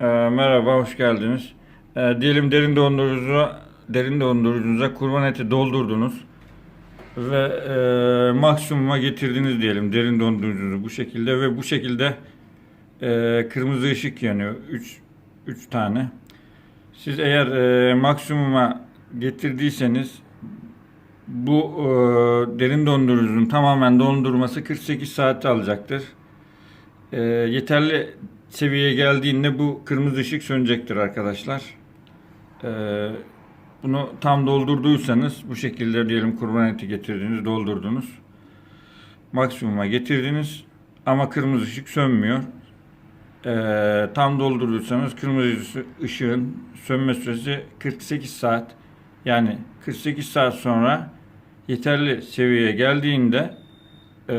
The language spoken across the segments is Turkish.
Ee, merhaba, hoş geldiniz. Ee, diyelim derin dondurucu, derin dondurucunuza kurban eti doldurdunuz ve e, maksimuma getirdiniz diyelim derin dondurucunuzu bu şekilde ve bu şekilde e, kırmızı ışık yanıyor 3 3 tane. Siz eğer e, maksimuma getirdiyseniz bu e, derin dondurucunun tamamen dondurması 48 saat alacaktır. E, yeterli seviyeye geldiğinde bu kırmızı ışık sönecektir arkadaşlar. E, bunu tam doldurduysanız bu şekilde diyelim kurban eti getirdiniz, doldurdunuz. Maksimuma getirdiniz ama kırmızı ışık sönmüyor. E, tam doldurduysanız kırmızı ışığın sönme süresi 48 saat. Yani 48 saat sonra yeterli seviyeye geldiğinde e,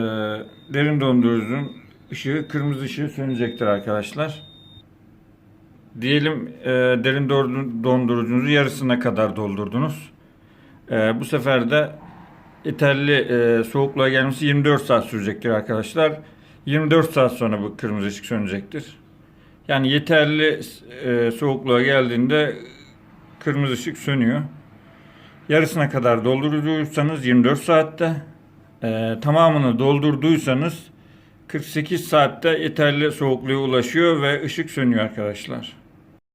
derin dondurucunun ışığı kırmızı ışığı sönecektir arkadaşlar. Diyelim e, derin dondur- dondurucunuzu yarısına kadar doldurdunuz. E, bu sefer de yeterli e, soğukluğa gelmesi 24 saat sürecektir arkadaşlar. 24 saat sonra bu kırmızı ışık sönecektir. Yani yeterli e, soğukluğa geldiğinde kırmızı ışık sönüyor. Yarısına kadar doldurduysanız 24 saatte, e, tamamını doldurduysanız 48 saatte yeterli soğukluğa ulaşıyor ve ışık sönüyor arkadaşlar.